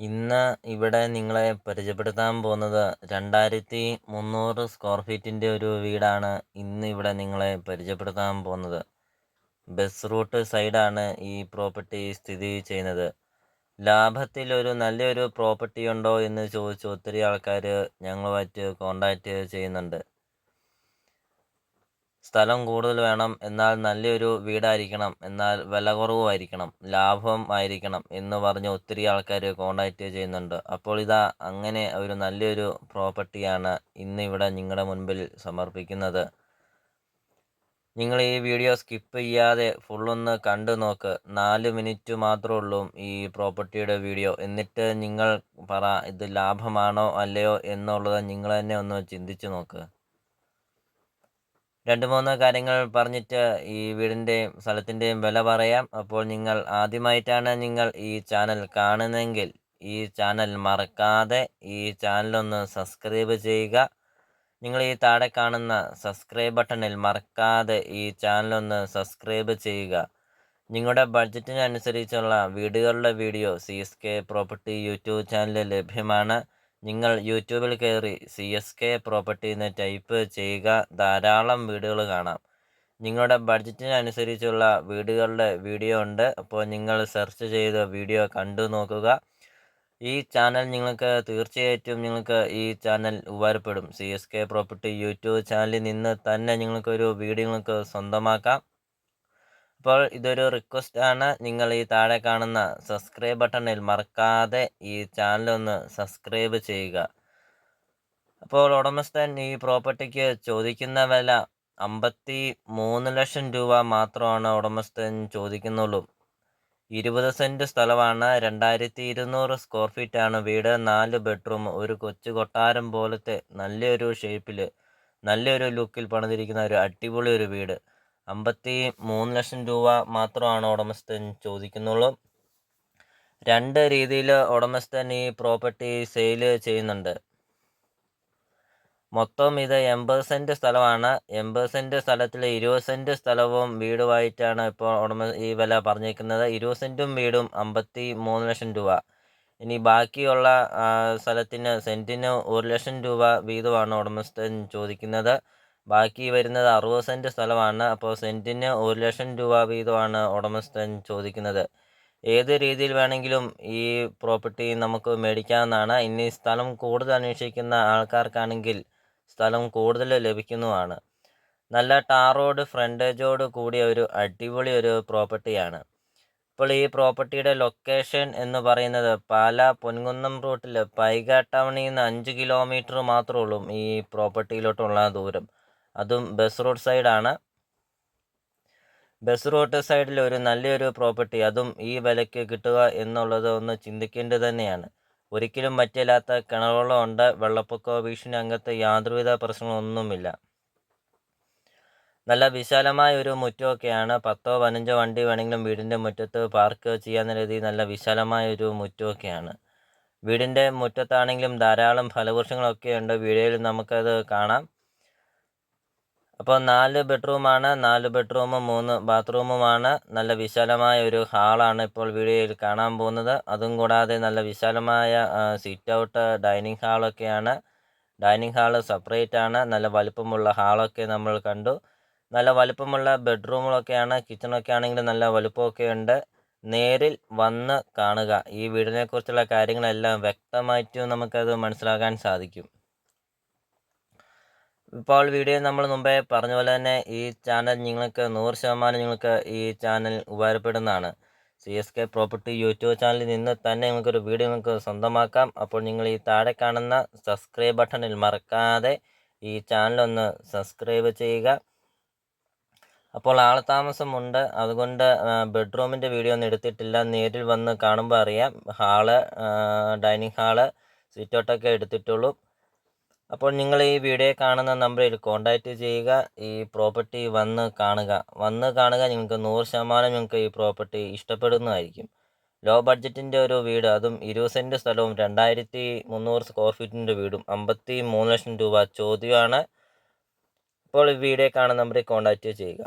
ഇന്ന് ഇവിടെ നിങ്ങളെ പരിചയപ്പെടുത്താൻ പോകുന്നത് രണ്ടായിരത്തി മുന്നൂറ് സ്ക്വയർ ഫീറ്റിന്റെ ഒരു വീടാണ് ഇന്ന് ഇവിടെ നിങ്ങളെ പരിചയപ്പെടുത്താൻ പോകുന്നത്. ബസ് റൂട്ട് സൈഡാണ് ഈ പ്രോപ്പർട്ടി സ്ഥിതി ചെയ്യുന്നത്. ലാഭത്തിൽ ഒരു നല്ലൊരു പ്രോപ്പർട്ടി ഉണ്ടോ എന്ന് ചോദിച്ച് ഒത്തിരി ആൾക്കാർ ഞങ്ങളുമായിട്ട് കോണ്ടാക്റ്റ് ചെയ്യുന്നുണ്ട്. സ്ഥലം കൂടുതൽ വേണം എന്നാൽ നല്ലൊരു വീടായിരിക്കണം എന്നാൽ വില കുറവുമായിരിക്കണം ലാഭം ആയിരിക്കണം എന്ന് പറഞ്ഞ് ഒത്തിരി ആൾക്കാർ കോണ്ടാക്റ്റ് ചെയ്യുന്നുണ്ട്. അപ്പോൾ ഇതാ അങ്ങനെ ഒരു നല്ലൊരു പ്രോപ്പർട്ടിയാണ് ഇന്ന് ഇവിടെ നിങ്ങളുടെ മുൻപിൽ സമർപ്പിക്കുന്നത്. നിങ്ങൾ ഈ വീഡിയോ സ്കിപ്പ് ചെയ്യാതെ ഫുള്ളൊന്ന് കണ്ടു നോക്ക്. നാല് മിനിറ്റ് മാത്രമേ ഉള്ളൂ ഈ പ്രോപ്പർട്ടിയുടെ വീഡിയോ. എന്നിട്ട് നിങ്ങൾ പറ ഇത് ലാഭമാണോ അല്ലയോ എന്നുള്ളത് നിങ്ങൾ തന്നെ ഒന്ന് ചിന്തിച്ചു നോക്ക്. രണ്ട് മൂന്ന് കാര്യങ്ങൾ പറഞ്ഞിട്ട് ഈ വീടിന്റെയും സ്ഥലത്തിന്റെയും വില പറയാം. അപ്പോൾ നിങ്ങൾ ആദ്യമായിട്ടാണ് നിങ്ങൾ ഈ ചാനൽ കാണുന്നതെങ്കിൽ ഈ ചാനൽ മറക്കാതെ ഈ ചാനലൊന്ന് സബ്സ്ക്രൈബ് ചെയ്യുക. നിങ്ങൾ ഈ താഴെ കാണുന്ന സബ്സ്ക്രൈബ് ബട്ടണിൽ മറക്കാതെ ഈ ചാനലൊന്ന് സബ്സ്ക്രൈബ് ചെയ്യുക. നിങ്ങളുടെ ബഡ്ജറ്റിനനുസരിച്ചുള്ള വീടുകളുടെ video C S K property YouTube ചാനലിൽ ലഭ്യമാണ്. നിങ്ങൾ യൂട്യൂബിൽ കയറി സി എസ് കെ പ്രോപ്പർട്ടി എന്ന് ടൈപ്പ് ചെയ്യുക ധാരാളം വീടുകൾ കാണാം. നിങ്ങളുടെ ബഡ്ജറ്റിനനുസരിച്ചുള്ള വീടുകളുടെ വീഡിയോ ഉണ്ട്. അപ്പോൾ നിങ്ങൾ സെർച്ച് ചെയ്ത് വീഡിയോ കണ്ടു നോക്കുക. ഈ ചാനൽ നിങ്ങൾക്ക് തീർച്ചയായിട്ടും നിങ്ങൾക്ക് ഈ ചാനൽ ഉപകാരപ്പെടും. C S K property YouTube ചാനലിൽ നിന്ന് തന്നെ നിങ്ങൾക്കൊരു വീഡിയോ നിങ്ങൾക്ക് സ്വന്തമാക്കാം. അപ്പോൾ ഇതൊരു റിക്വസ്റ്റ് ആണ്. നിങ്ങൾ ഈ താഴെ കാണുന്ന സബ്സ്ക്രൈബ് ബട്ടണിൽ മറക്കാതെ ഈ ചാനൽ ഒന്ന് സബ്സ്ക്രൈബ് ചെയ്യുക. അപ്പോൾ ഉടമസ്ഥൻ ഈ പ്രോപ്പർട്ടിക്ക് ചോദിക്കുന്ന വില അമ്പത്തി മൂന്ന് ലക്ഷം രൂപ മാത്രമാണ് ഉടമസ്ഥൻ ചോദിക്കുന്നുള്ളൂ. ഇരുപത് സെന്റ് സ്ഥലമാണ്. രണ്ടായിരത്തി ഇരുന്നൂറ് സ്ക്വയർ ആണ് വീട്. നാല് ബെഡ്റൂം ഒരു കൊച്ചു കൊട്ടാരം പോലത്തെ നല്ലൊരു ഷേപ്പിൽ നല്ലൊരു ലുക്കിൽ പണിതിരിക്കുന്ന ഒരു അടിപൊളി ഒരു വീട്. അമ്പത്തി മൂന്ന് ലക്ഷം രൂപ മാത്രമാണ് ഉടമസ്ഥൻ ചോദിക്കുന്നുള്ളൂ. രണ്ട് രീതിയിൽ ഉടമസ്ഥൻ ഈ പ്രോപ്പർട്ടി സെയിൽ ചെയ്യുന്നുണ്ട്. മൊത്തം ഇത് എൺപത് സെന്റ് സ്ഥലമാണ്. എൺപത് സെന്റ് സ്ഥലത്തിൽ ഇരുപത് സെന്റ് സ്ഥലവും വീടുമായിട്ടാണ് ഇപ്പോൾ ഉടമ ഈ വില പറഞ്ഞേക്കുന്നത് ഇരുപത് സെന്റും വീടും അമ്പത്തി മൂന്ന് ലക്ഷം രൂപ. ഇനി ബാക്കിയുള്ള സ്ഥലത്തിന് സെന്റിന് ഒരു ലക്ഷം രൂപ വീതമാണ് ഉടമസ്ഥൻ ചോദിക്കുന്നത്. ബാക്കി വരുന്നത് അറുപത് സെന്റ് സ്ഥലമാണ്. അപ്പോൾ സെന്റിന് ഒരു ലക്ഷം രൂപ വീതമാണ് ഉടമസ്ഥൻ ചോദിക്കുന്നത്. ഏത് രീതിയിൽ വേണമെങ്കിലും ഈ പ്രോപ്പർട്ടി നമുക്ക് മേടിക്കാവുന്നതാണ്. ഇനി സ്ഥലം കൂടുതൽ അന്വേഷിക്കുന്ന ആൾക്കാർക്കാണെങ്കിൽ സ്ഥലം കൂടുതൽ ലഭിക്കുന്നതുമാണ് നല്ല ടാർ റോഡ് ഫ്രണ്ടേജോട് കൂടിയ ഒരു അടിപൊളി ഒരു പ്രോപ്പർട്ടിയാണ്. ഇപ്പോൾ ഈ പ്രോപ്പർട്ടിയുടെ ലൊക്കേഷൻ എന്ന് പറയുന്നത് പാല പൊൻകുന്നം റൂട്ടിൽ പൈക ടൗണിൽ നിന്ന് അഞ്ച് കിലോമീറ്റർ മാത്രമേ ഉള്ളൂ ഈ പ്രോപ്പർട്ടിയിലോട്ടുള്ള ദൂരം. അതും ബസ് റോഡ് സൈഡാണ്. ബസ് റോഡ് സൈഡിൽ ഒരു നല്ലൊരു പ്രോപ്പർട്ടി അതും ഈ വിലയ്ക്ക് കിട്ടുക എന്നുള്ളത് ഒന്ന് ചിന്തിക്കേണ്ടത് തന്നെയാണ്. ഒരിക്കലും മറ്റില്ലാത്ത കിണറുകളും ഉണ്ട് വെള്ളപ്പൊക്ക ഭീഷണി അങ്ങനത്തെ യാതൊരുവിധ പ്രശ്നങ്ങളൊന്നുമില്ല. നല്ല വിശാലമായ ഒരു മുറ്റമൊക്കെയാണ് പത്തോ പതിനഞ്ചോ വണ്ടി വേണമെങ്കിലും വീടിന്റെ മുറ്റത്ത് പാർക്ക് ചെയ്യാവുന്ന രീതിയിൽ നല്ല വിശാലമായ ഒരു മുറ്റമൊക്കെയാണ് വീടിന്റെ മുറ്റത്താണെങ്കിലും ധാരാളം ഫലവൃക്ഷങ്ങളൊക്കെ ഉണ്ട്. വീഡിയോയിൽ നമുക്കത് കാണാം. അപ്പോൾ നാല് ബെഡ്റൂമാണ് നാല് ബെഡ്റൂമും മൂന്ന് ബാത്റൂമുമാണ്. നല്ല വിശാലമായ ഒരു ഹാളാണ് ഇപ്പോൾ വീഡിയോയിൽ കാണാൻ പോകുന്നത്. അതും കൂടാതെ നല്ല വിശാലമായ സിറ്റ് ഔട്ട് ഡൈനിങ് ഹാളൊക്കെയാണ്. ഡൈനിങ് ഹാൾ സെപ്പറേറ്റ് ആണ്. നല്ല വലുപ്പമുള്ള ഹാളൊക്കെ നമ്മൾ കണ്ടു. നല്ല വലുപ്പമുള്ള ബെഡ്റൂമുകളൊക്കെയാണ്. കിച്ചണൊക്കെ ആണെങ്കിൽ നല്ല വലുപ്പമൊക്കെ ഉണ്ട്. നേരിൽ വന്ന് കാണുക. ഈ വീടിനെക്കുറിച്ചുള്ള കാര്യങ്ങളെല്ലാം വ്യക്തമായിട്ടും നമുക്കത് മനസ്സിലാക്കാൻ സാധിക്കും. ഇപ്പോൾ വീഡിയോ നമ്മൾ മുമ്പേ പറഞ്ഞ പോലെ തന്നെ ഈ ചാനൽ നിങ്ങൾക്ക് നൂറ് ശതമാനം നിങ്ങൾക്ക് ഈ channel ഉപകാരപ്പെടുന്നതാണ്. C S K property YouTube ചാനലിൽ നിന്ന് തന്നെ നിങ്ങൾക്കൊരു വീഡിയോ നിങ്ങൾക്ക് സ്വന്തമാക്കാം. അപ്പോൾ നിങ്ങൾ ഈ താഴെ കാണുന്ന സബ്സ്ക്രൈബ് ബട്ടണിൽ മറക്കാതെ ഈ ചാനൽ ഒന്ന് സബ്സ്ക്രൈബ് ചെയ്യുക. അപ്പോൾ ആൾതാമസമുണ്ട് അതുകൊണ്ട് ബെഡ്റൂമിന്റെ വീഡിയോ ഒന്നും എടുത്തിട്ടില്ല. നേരിൽ വന്ന് കാണുമ്പോൾ അറിയാം. ഹാൾ ഡൈനിങ് ഹാൾ സിറ്റൗട്ടൊക്കെ എടുത്തിട്ടുള്ളൂ. അപ്പോൾ നിങ്ങൾ ഈ വീഡിയോ കാണുന്ന നമ്പറിൽ കോൺടാക്റ്റ് ചെയ്യുക. ഈ പ്രോപ്പർട്ടി വന്ന് കാണുക. വന്ന് കാണുക നിങ്ങൾക്ക് നൂറ് ശതമാനം നിങ്ങൾക്ക് ഈ പ്രോപ്പർട്ടി ഇഷ്ടപ്പെടുന്നതായിരിക്കും. ലോ ബഡ്ജറ്റിന്റെ ഒരു വീട് അതും ഇരുപത് സെന്റ് സ്ഥലവും രണ്ടായിരത്തി മുന്നൂറ് സ്ക്വയർ ഫീറ്റിന്റെ വീടും അമ്പത്തി മൂന്ന് ലക്ഷം രൂപ ചോദ്യമാണ്. ഇപ്പോൾ ഈ വീഡിയോ കാണുന്ന നമ്പറിൽ കോൺടാക്റ്റ് ചെയ്യുക.